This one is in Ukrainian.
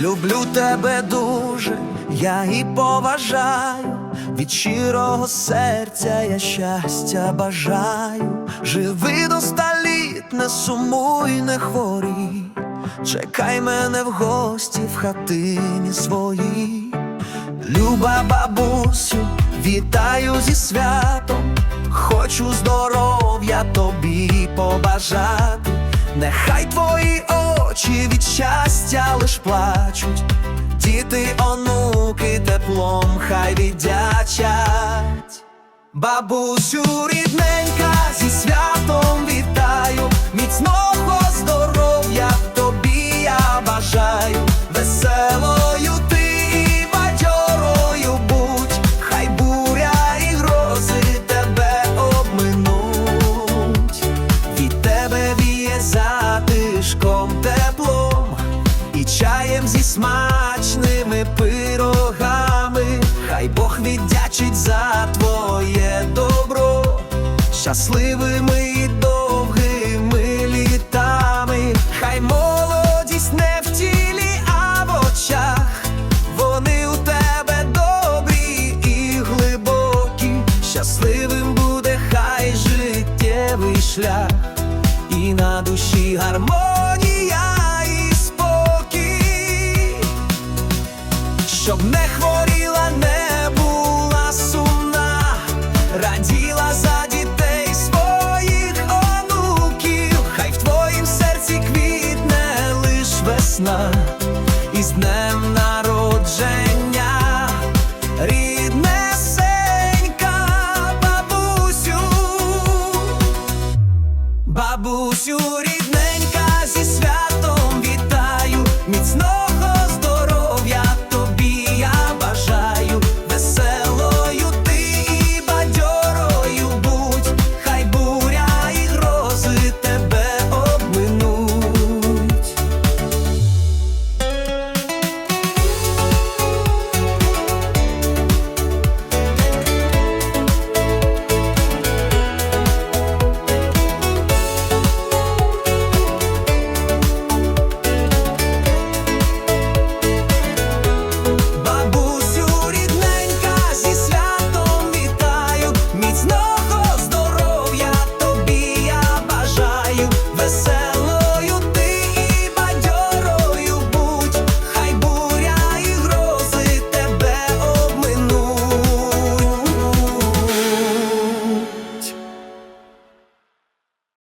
Люблю тебе дуже, я і поважаю, від щирого серця я щастя бажаю. Живи до ста не сумуй, не хворій. Чекай мене в гості в хатині своїй. Люба бабусю, вітаю зі святом, хочу здоров'я тобі побажати. Нехай твої очі від щастя лиш плачуть, діти, онуки теплом хай віддячать. Бабусю рідненька, зі святом вітаю, міцного здоров'я тобі я бажаю, веселою ти бадьорою будь, хай буря і грози тебе обминуть, від тебе віє і чаєм зі смачними пирогами, хай Бог віддячить за твоє добро, щасливими і довгими літами, хай молодість не в тілі, а в очах, вони у тебе добрі і глибокі, щасливим буде хай життєвий шлях, і на душі гармонія щоб не хворіла, не була сумна, раділа за дітей своїх онуків, хай в твоїм серці квітне лиш весна, і з днем